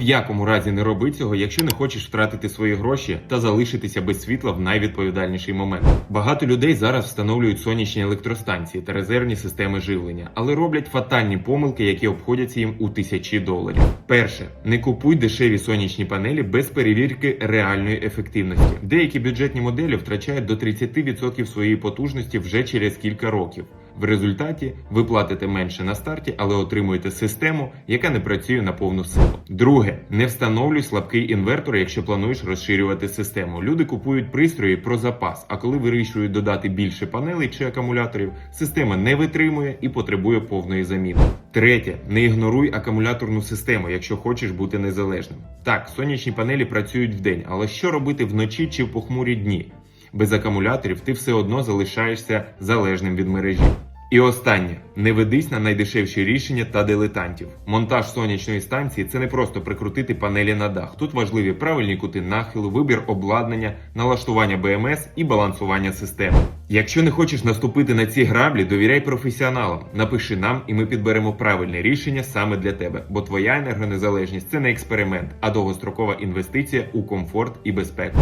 в якому разі не роби цього, якщо не хочеш втратити свої гроші та залишитися без світла в найвідповідальніший момент. Багато людей зараз встановлюють сонячні електростанції та резервні системи живлення, але роблять фатальні помилки, які обходяться їм у тисячі доларів. Перше, не купуй дешеві сонячні панелі без перевірки реальної ефективності. Деякі бюджетні моделі втрачають до 30% своєї потужності вже через кілька років. В результаті ви платите менше на старті, але отримуєте систему, яка не працює на повну силу. Друге, не встановлюй слабкий інвертор, якщо плануєш розширювати систему. Люди купують пристрої про запас, а коли вирішують додати більше панелей чи акумуляторів, система не витримує і потребує повної заміни. Третє, не ігноруй акумуляторну систему, якщо хочеш бути незалежним. Так, сонячні панелі працюють вдень, але що робити вночі чи в похмурі дні? Без акумуляторів ти все одно залишаєшся залежним від мережі. І останнє не ведись на найдешевші рішення та дилетантів. Монтаж сонячної станції це не просто прикрутити панелі на дах. Тут важливі правильні кути нахилу, вибір обладнання, налаштування БМС і балансування системи. Якщо не хочеш наступити на ці граблі, довіряй професіоналам. Напиши нам, і ми підберемо правильне рішення саме для тебе. Бо твоя енергонезалежність це не експеримент, а довгострокова інвестиція у комфорт і безпеку.